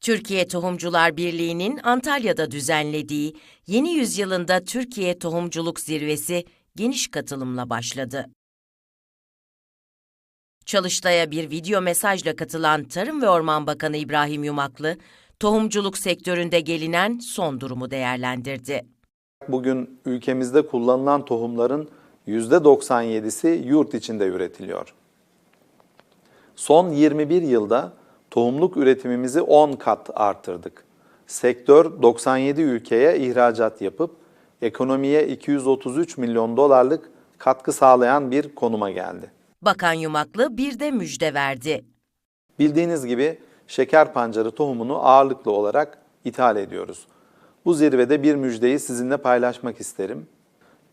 Türkiye Tohumcular Birliği'nin Antalya'da düzenlediği Yeni Yüzyılında Türkiye Tohumculuk Zirvesi geniş katılımla başladı. Çalıştay'a bir video mesajla katılan Tarım ve Orman Bakanı İbrahim Yumaklı, tohumculuk sektöründe gelinen son durumu değerlendirdi. Bugün ülkemizde kullanılan tohumların %97'si yurt içinde üretiliyor. Son 21 yılda tohumluk üretimimizi 10 kat arttırdık. Sektör 97 ülkeye ihracat yapıp ekonomiye 233 milyon dolarlık katkı sağlayan bir konuma geldi. Bakan Yumaklı bir de müjde verdi. Bildiğiniz gibi şeker pancarı tohumunu ağırlıklı olarak ithal ediyoruz. Bu zirvede bir müjdeyi sizinle paylaşmak isterim.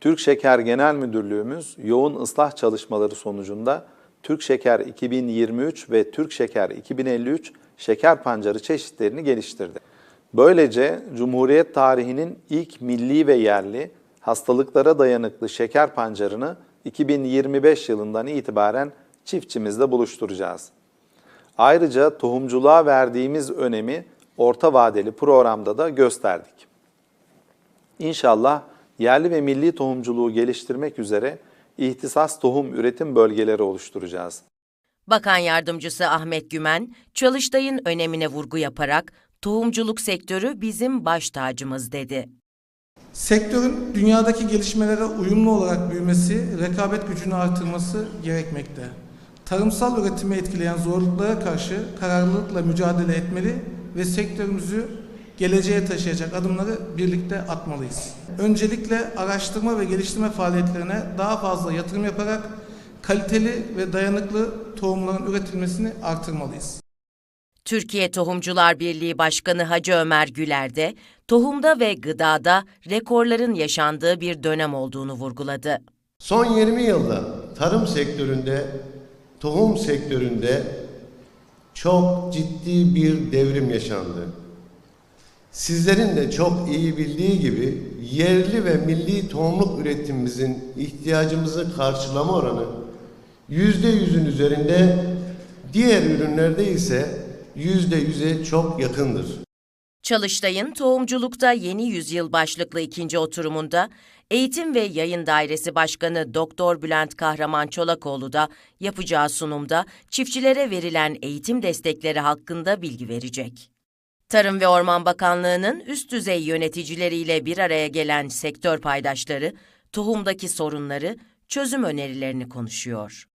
Türk Şeker Genel Müdürlüğümüz yoğun ıslah çalışmaları sonucunda Türk Şeker 2023 ve Türk Şeker 2053 şeker pancarı çeşitlerini geliştirdi. Böylece Cumhuriyet tarihinin ilk milli ve yerli hastalıklara dayanıklı şeker pancarını 2025 yılından itibaren çiftçimizle buluşturacağız. Ayrıca tohumculuğa verdiğimiz önemi orta vadeli programda da gösterdik. İnşallah yerli ve milli tohumculuğu geliştirmek üzere ihtisas tohum üretim bölgeleri oluşturacağız. Bakan Yardımcısı Ahmet Gümen, Çalıştay'ın önemine vurgu yaparak tohumculuk sektörü bizim baş tacımız dedi. Sektörün dünyadaki gelişmelere uyumlu olarak büyümesi, rekabet gücünü artırması gerekmekte. Tarımsal üretimi etkileyen zorluklara karşı kararlılıkla mücadele etmeli ve sektörümüzü geleceğe taşıyacak adımları birlikte atmalıyız. Öncelikle araştırma ve geliştirme faaliyetlerine daha fazla yatırım yaparak kaliteli ve dayanıklı tohumların üretilmesini artırmalıyız. Türkiye Tohumcular Birliği Başkanı Hacı Ömer Güler de tohumda ve gıdada rekorların yaşandığı bir dönem olduğunu vurguladı. Son 20 yılda tarım sektöründe, tohum sektöründe çok ciddi bir devrim yaşandı. Sizlerin de çok iyi bildiği gibi yerli ve milli tohumluk üretimimizin ihtiyacımızı karşılama oranı yüzde yüzün üzerinde, diğer ürünlerde ise yüzde yüze çok yakındır. Çalıştay'ın Tohumculukta Yeni Yüzyıl başlıklı ikinci oturumunda Eğitim ve Yayın Dairesi Başkanı Doktor Bülent Kahraman Çolakoğlu da yapacağı sunumda çiftçilere verilen eğitim destekleri hakkında bilgi verecek. Tarım ve Orman Bakanlığı'nın üst düzey yöneticileriyle bir araya gelen sektör paydaşları tohumdaki sorunları, çözüm önerilerini konuşuyor.